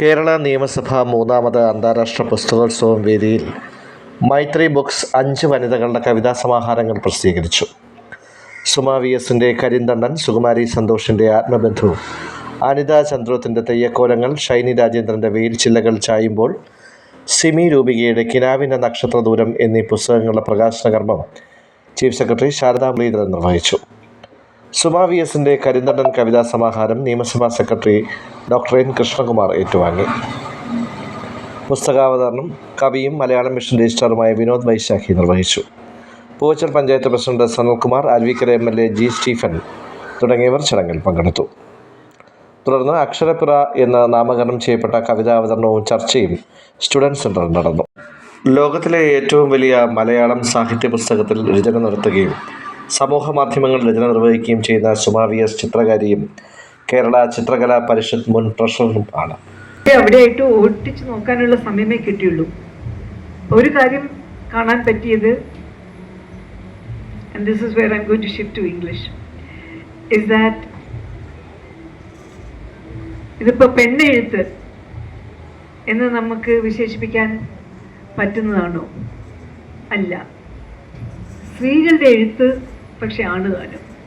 കേരള നിയമസഭ മൂന്നാമത് അന്താരാഷ്ട്ര പുസ്തകോത്സവം വേദിയിൽ മൈത്രി ബുക്സ് അഞ്ച് വനിതകളുടെ കവിതാ സമാഹാരങ്ങൾ പ്രസിദ്ധീകരിച്ചു. സുമ വി എസിന്റെ കരിന്തണ്ടൻ സുകുമാരി സന്തോഷിന്റെ ആത്മബന്ധു അനിത ചന്ദ്രോത്തിന്റെ തെയ്യക്കോലങ്ങൾ ഷൈനി രാജേന്ദ്രന്റെ വെയിൽ ചില്ലകൾ ചായുമ്പോൾ സിമി രൂപികയുടെ കിനാവിന്റെ നക്ഷത്രദൂരം എന്നീ പുസ്തകങ്ങളുടെ പ്രകാശന കർമ്മം ചീഫ് സെക്രട്ടറി ശാരദാ മുരളീധരൻ നിർവഹിച്ചു. സുമ വി എസിന്റെ കരിന്തണ്ടൻ കവിതാ സമാഹാരം നിയമസഭാ സെക്രട്ടറി ഡോക്ടർ എൻ കൃഷ്ണകുമാർ ഏറ്റുവാങ്ങി. പുസ്തകാവതരണം കവിയും മലയാളം മിഷൻ രജിസ്ട്രാറുമായ വിനോദ് വൈശാഖി നിർവഹിച്ചു. Poovachal panchayat president Sanalkumar Aruvikkara M L A G Stephen തുടങ്ങിയവർ ചടങ്ങിൽ പങ്കെടുത്തു. തുടർന്ന് അക്ഷരപ്പിറ എന്ന് നാമകരണം ചെയ്യപ്പെട്ട കവിതാവതരണവും ചർച്ചയും സ്റ്റുഡന്റ് സെന്ററിൽ നടന്നു. ലോകത്തിലെ ഏറ്റവും വലിയ മലയാളം സാഹിത്യ പുസ്തകത്തിൽ രചന നടത്തുകയും സമൂഹ മാധ്യമങ്ങൾ രചന നിർവഹിക്കുകയും ചെയ്യുന്ന സുമാവിയസ് ചിത്രകാരിയും കേരള ചിത്രകലാ പരിഷത്ത് മുൻ ട്രഷററും ആണ്. അവിടെയായിട്ട് ഒട്ടിച്ചു നോക്കാനുള്ള സമയമേ കിട്ടിയുള്ളൂ. ഒരു കാര്യം കാണാൻ പറ്റിയത് and this is where I'm going to shift to English is that ഇതിപ്പോൾ പെണ്ണെഴുത്ത് എന്ന് നമുക്ക് വിശേഷിപ്പിക്കാൻ പറ്റുന്നതാണോ? അല്ല. സ്ത്രീകളുടെ എഴുത്ത് പക്ഷെ ആണ് താനും